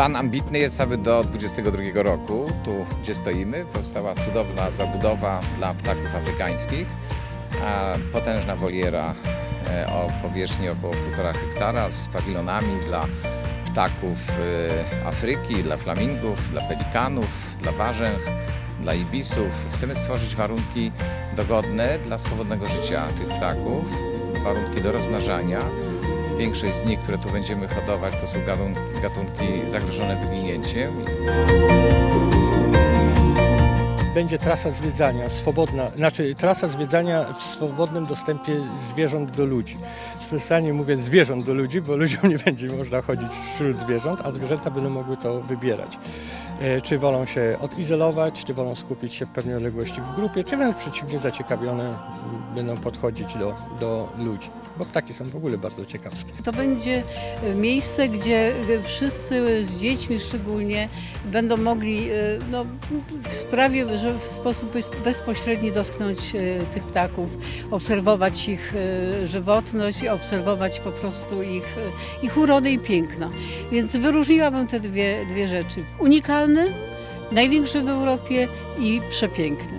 Plan ambitny jest, aby do 22 roku, tu gdzie stoimy, powstała cudowna zabudowa dla ptaków afrykańskich. Potężna woliera e, o powierzchni około 1,5 hektara z pawilonami dla ptaków e, Afryki, dla flamingów, dla pelikanów, dla warzęch, dla ibisów. Chcemy stworzyć warunki dogodne dla swobodnego życia tych ptaków, warunki do rozmnażania. Większość z nich, które tu będziemy hodować, to są gatunki, zagrożone wyginięciem. Będzie trasa zwiedzania swobodna, znaczy trasa zwiedzania w swobodnym dostępie zwierząt do ludzi. Specjalnie mówię zwierząt do ludzi, bo ludziom nie będzie można chodzić wśród zwierząt, a zwierzęta będą mogły to wybierać. E, Czy wolą się odizolować, czy wolą skupić się w pewnej odległości w grupie, czy wręcz przeciwnie zaciekawione będą podchodzić do, do ludzi. Bo ptaki są w ogóle bardzo ciekawskie. To będzie e, miejsce, gdzie e, wszyscy z dziećmi szczególnie będą mogli no, w sprawie, że w sposób bez- bezpośredni dotknąć tych ptaków, obserwować ich żywotność, obserwować po prostu ich, ich urodę i piękno. Więc wyróżniłabym te dwie, dwie rzeczy. Największy w Europie i przepiękny.